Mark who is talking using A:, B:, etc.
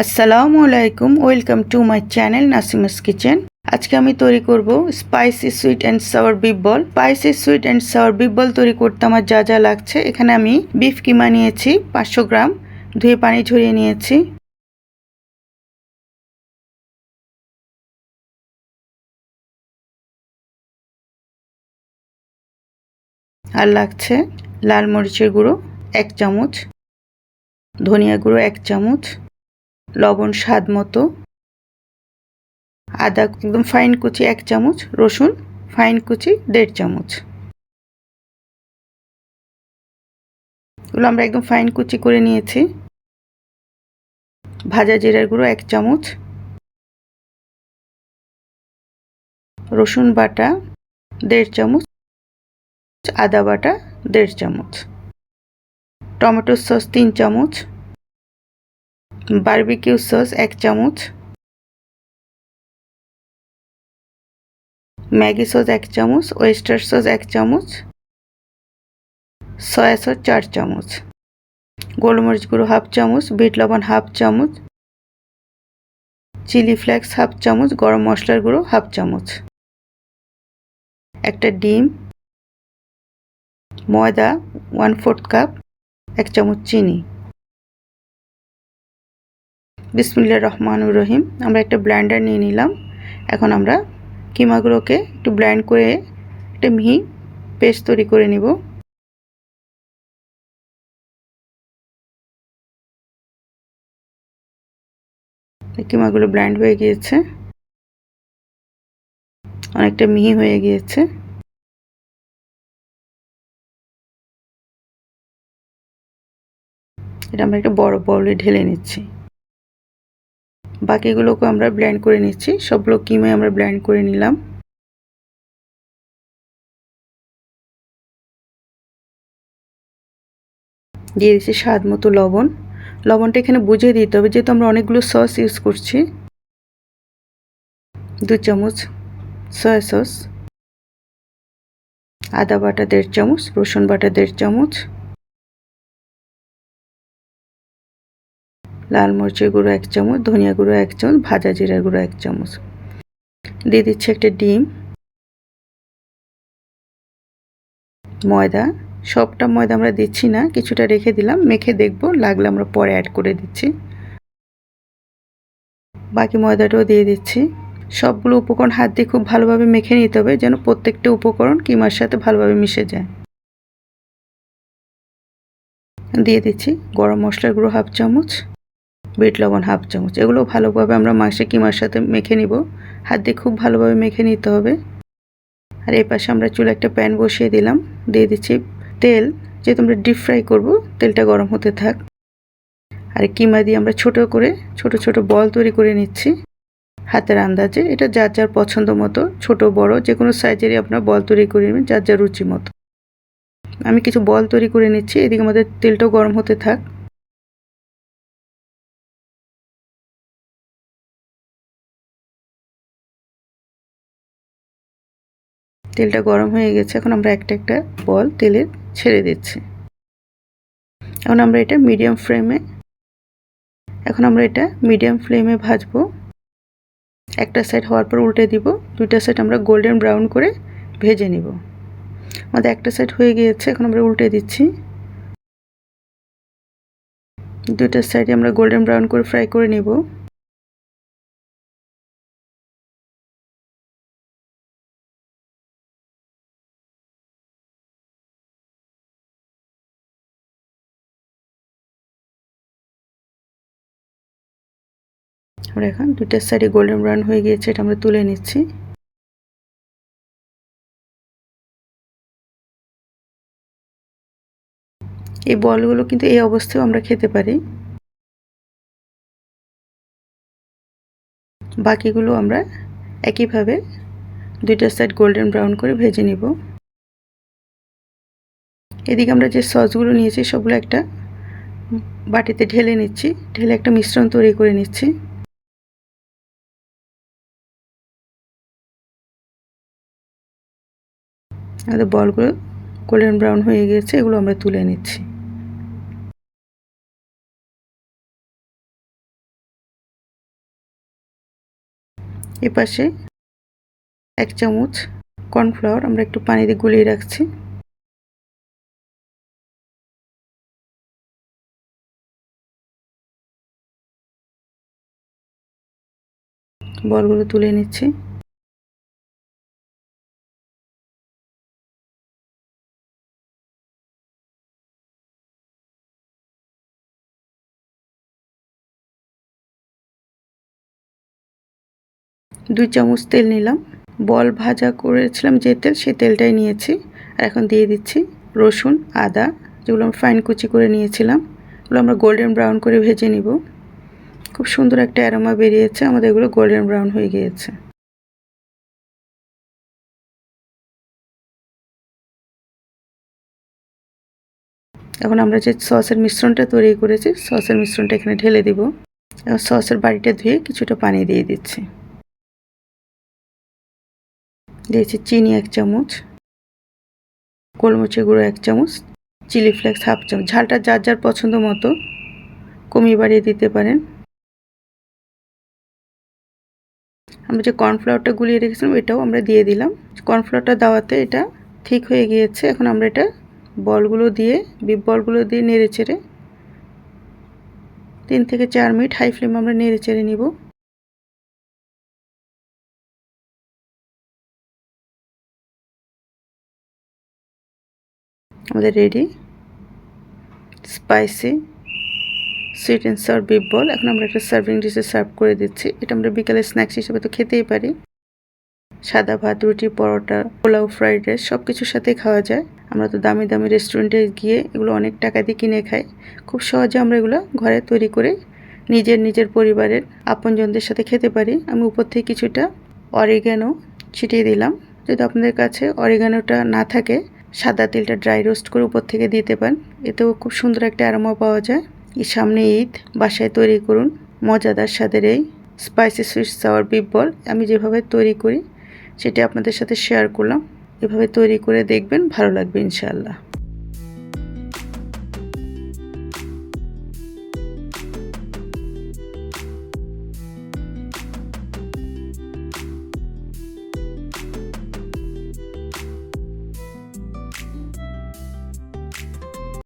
A: আসসালামু আলাইকুম, welcome to my channel Nasima's kitchen. আজকে আমি তৈরি করব spicy sweet and sour beef ball. Spicy sweet and sour beef ball তৈরি করতে আমার যা যা লাগছে, এখানে আমি বিফ কিমা নিয়েছি, পাঁচশো গ্রাম, ধুয়ে পানি ঝরিয়ে নিয়েছি। আর লাগছে লাল মরিচের গুঁড়ো, এক চামচ, ধনিয়া গুঁড়ো, এক চামচ। লবণ, স্বাদ মতো। আদা একদম ফাইন কুচি এক চামচ, রসুন ফাইন কুচি দেড় চামচ। এগুলো আমরা একদম ফাইন কুচি করে নিয়েছি। ভাজা জিরার গুঁড়ো এক চামচ। রসুন বাটা দেড় চামচ। আদা বাটা দেড় চামচ। টমেটো সস তিন চামচ। বারবিকিউ সস এক চামচ। ম্যাগি সস এক চামচ, ওয়েস্টার সস এক চামচ, সয়া সস চার চামচ, গোলমরিচ গুঁড়ো হাফ চামচ, বিট লবণ হাফ চামচ, চিলি ফ্লেক্স হাফ চামচ, গরম মশলার গুঁড়ো হাফ চামচ। একটা ডিম, ময়দা, ওয়ান ফোর্থ কাপ, এক চামচ চিনি। বিসমুল্লা রহমানুর রহিম। আমরা একটা ব্ল্যান্ডার নিয়ে নিলাম। এখন আমরা কিমাগুলোকে একটু ব্ল্যান্ড করে একটা মিহি পেস্ট তৈরি করে নিব। কিমাগুলো ব্ল্যান্ড হয়ে গিয়েছে। অনেকটা মিহি হয়ে গিয়েছে। এটা আমরা একটা বড় বলে ঢেলে নিচ্ছি। বাকিগুলোকে আমরা ব্ল্যান্ড করে নিচ্ছি। সবগুলো কিমে আমরা ব্ল্যান্ড করে নিলাম। দিয়ে দিচ্ছি স্বাদ মতো লবণ। লবণটা এখানে বুঝে দিতে হবে, যেহেতু আমরা অনেকগুলো সস ইউজ করছি। দু চামচ সয়া সস আদা বাটা দেড় চামচ, রসুন বাটা দেড় চামচ লাল মরিচের গুঁড়ো এক চামচ, ধনিয়া গুঁড়ো এক চামচ, ভাজা জিরার গুঁড়ো এক চামচ। দিয়ে দিচ্ছি একটা ডিম। ময়দা। সবটা ময়দা আমরা দিচ্ছি না, কিছুটা রেখে দিলাম, মেখে দেখব, লাগলে আমরা পরে অ্যাড করে দিচ্ছি। বাকি ময়দাটাও দিয়ে দিচ্ছি। সবগুলো উপকরণ হাত দিয়ে খুব ভালোভাবে মেখে নিতে হবে, যেন প্রত্যেকটা উপকরণ কিমার সাথে ভালোভাবে মিশে যায়। দিয়ে দিচ্ছি গরম মশলার গুঁড়ো হাফ চামচ। বিট লবণ হাফ চামচ এগুলো ভালোভাবে আমরা মাংসে কিমার সাথে মেখে নিব। হাত দিয়ে খুব ভালোভাবে মেখে নিতে হবে। আর এই পাশে আমরা চুলে একটা প্যান বসিয়ে দিলাম। দিয়ে দিচ্ছি তেল। যেহেতু আমরা ডিপ ফ্রাই করব, তেলটা গরম হতে থাক। আর কিমা দিয়ে আমরা ছোট করে, ছোট ছোট বল তৈরি করে নিচ্ছি। হাতের আন্দাজে এটা যার যার পছন্দ মতো, ছোট, বড় যে কোনো সাইজেরই আপনার বল তৈরি করে নেবেন, যার যার রুচি মতো। আমি কিছু বল তৈরি করে নিচ্ছি, এদিকে আমাদের তেলটাও গরম হতে থাক। তেলটা গরম হয়ে গেছে। এখন আমরা একটা একটা বল তেলের ছেড়ে দিচ্ছি। এখন আমরা এটা মিডিয়াম ফ্লেমে এখন আমরা এটা মিডিয়াম ফ্লেমে ভাজবো। একটা সাইড হওয়ার পর উল্টে দিব, দুইটা সাইড আমরা গোল্ডেন ব্রাউন করে ভেজে নিব। আমাদের একটা সাইড হয়ে গিয়েছে, এখন আমরা উল্টে দিচ্ছি। দুইটা সাইডে আমরা গোল্ডেন ব্রাউন করে ফ্রাই করে নিব। আমরা এখন দুইটার সাইডে গোল্ডেন ব্রাউন হয়ে গিয়েছে, এটা আমরা তুলে নিচ্ছি। এই বলগুলো কিন্তু এই অবস্থায় আমরা খেতে পারি। বাকিগুলো আমরা একইভাবে দুইটা সাইড গোল্ডেন ব্রাউন করে ভেজে নিব। এদিকে আমরা যে সসগুলো নিয়েছি, সবগুলো একটা বাটিতে ঢেলে নিচ্ছি, ঢেলে একটা মিশ্রণ তৈরি করে নিচ্ছি। আমাদের বলগুলো গোল্ডেন ব্রাউন হয়ে গেছে, এগুলো আমরা তুলে নিচ্ছি। এপাশে এক চামচ কর্নফ্লাওয়ার আমরা একটু পানি দিয়ে গুলিয়ে রাখছি। বলগুলো তুলে নিচ্ছি। দুই চামচ তেল নিলাম। বল ভাজা করেছিলাম যে তেল, সেই তেলটাই নিয়েছি। আর এখন দিয়ে দিচ্ছি রসুন, আদা, যেগুলো আমি ফাইন কুচি করে নিয়েছিলাম। এগুলো আমরা গোল্ডেন ব্রাউন করে ভেজে নিব। খুব সুন্দর একটা অ্যারোমা বেরিয়েছে। আমাদের এগুলো গোল্ডেন ব্রাউন হয়ে গিয়েছে। এখন আমরা যে সসের মিশ্রণটা তৈরি করেছি, সসের মিশ্রণটা এখানে ঢেলে দিব। এবং সসের বাড়িটা ধুয়ে কিছুটা পানি দিয়ে দিচ্ছি। দিয়েছি চিনি এক চামচ, গোলমরিচের গুঁড়ো এক চামচ, চিলি ফ্লেক্স হাফ চামচ। ঝালটা যার যার পছন্দ মতো কমিয়ে বাড়িয়ে দিতে পারেন। আমরা যে কর্নফ্লাওয়ারটা গুলিয়ে রেখেছিলাম, এটাও আমরা দিয়ে দিলাম। কর্নফ্লাওয়ারটা দেওয়াতে এটা ঠিক হয়ে গিয়েছে। এখন আমরা এটা বলগুলো দিয়ে, বিপ বলগুলো দিয়ে নেড়ে চেড়ে তিন থেকে চার মিনিট হাই ফ্লেম আমরা নেড়ে চেড়ে নিব। আমাদের ready spicy sweet and sour beef ball এখন আমরা একটা সার্ভিং ডিশে সার্ভ করে দিচ্ছি। এটা আমরা বিকালে স্ন্যাক্স হিসেবে তো খেতেই পারি। সাদা ভাত, রুটি, পরোটা, পোলাও ফ্রাইড রাইস সব কিছুর সাথেই খাওয়া যায়। আমরা তো দামি দামি রেস্টুরেন্টে গিয়ে এগুলো অনেক টাকা দিয়ে কিনে খাই। খুব সহজে আমরা এগুলো ঘরে তৈরি করে নিজের নিজের পরিবারের আপনজনদের সাথে খেতে পারি। আমি উপর থেকে কিছুটা অরিগ্যানো ছিটিয়ে দিলাম। যদি আপনাদের কাছে অরিগ্যানোটা না থাকে সাদা তেলটা ড্রাই রোস্ট করে উপর থেকে দিতে পারেন। এতেও খুব সুন্দর একটা আরামও পাওয়া যায়। এই সামনে ঈদ, বাসায় তৈরি করুন মজাদার স্বাদের এই spicy sweet sour beef ball আমি যেভাবে তৈরি করি সেটা আপনাদের সাথে শেয়ার করলাম। এভাবে তৈরি করে দেখবেন, ভালো লাগবে ইনশাআল্লাহ।